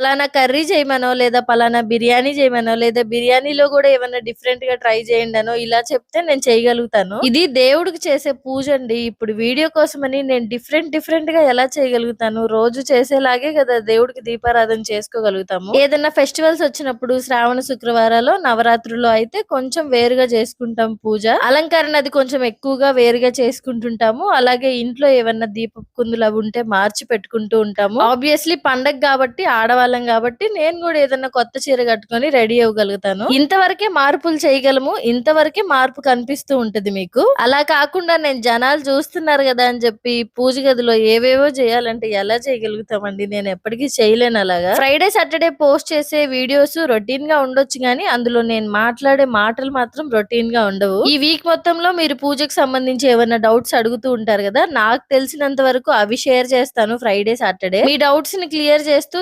పలానా కర్రీ చేయమనో లేదా పలానా బిర్యానీ చేయమనో లేదా బిర్యానీలో కూడా ఏమైనా డిఫరెంట్గా ట్రై చేయండి అనో ఇలా చెప్తే నేను చేయగలుగుతాను. ఇది దేవుడికి చేసే పూజ అండి. ఇప్పుడు వీడియో కోసమని నేను డిఫరెంట్ డిఫరెంట్గా ఎలా చేయగలుగుతాను? రోజు చేసేలాగే కదా దేవుడికి దీపారాధన చేసుకోగలుగుతాము. ఏదైనా ఫెస్టివల్స్ వచ్చినప్పుడు శ్రావణ శుక్రవారాలు నవరాత్రుల్లో అయితే కొంచెం వేరుగా చేసుకుంటాం పూజ. అలంకరణ అది కొంచెం ఎక్కువగా వేరుగా చేసుకుంటుంటాము. అలాగే ఇంట్లో ఏమన్నా దీప కుందులు అవి ఉంటే మార్చి పెట్టుకుంటూ ఉంటాము. ఆబ్వియస్లీ పండగ కాబట్టి ఆడవాళ్ళు కాబట్టి నేను కూడా ఏదైనా కొత్త చీర కట్టుకొని రెడీ అవ్వగలుగుతాను. ఇంతవరకే మార్పులు చేయగలము. ఇంతవరకే మార్పు కనిపిస్తూ ఉంటది మీకు. అలా కాకుండా నేను జనాలు చూస్తున్నారు కదా అని చెప్పి పూజ గదిలో ఏవేవో చేయాలంటే ఎలా చేయగలుగుతామండి? నేను ఎప్పటికీ చేయలేను అలాగా. ఫ్రైడే సాటర్డే పోస్ట్ చేసే వీడియోస్ రొటీన్గా ఉండొచ్చు కానీ అందులో నేను మాట్లాడే మాటలు మాత్రం రొటీన్గా ఉండవు. ఈ వీక్ మొత్తంలో మీరు పూజకు సంబంధించి ఏమైనా డౌట్స్ అడుగుతూ ఉంటారు కదా నాకు తెలిసినంత వరకు అవి షేర్ చేస్తాను ఫ్రైడే సాటర్డే మీ డౌట్స్ని క్లియర్ చేస్తూ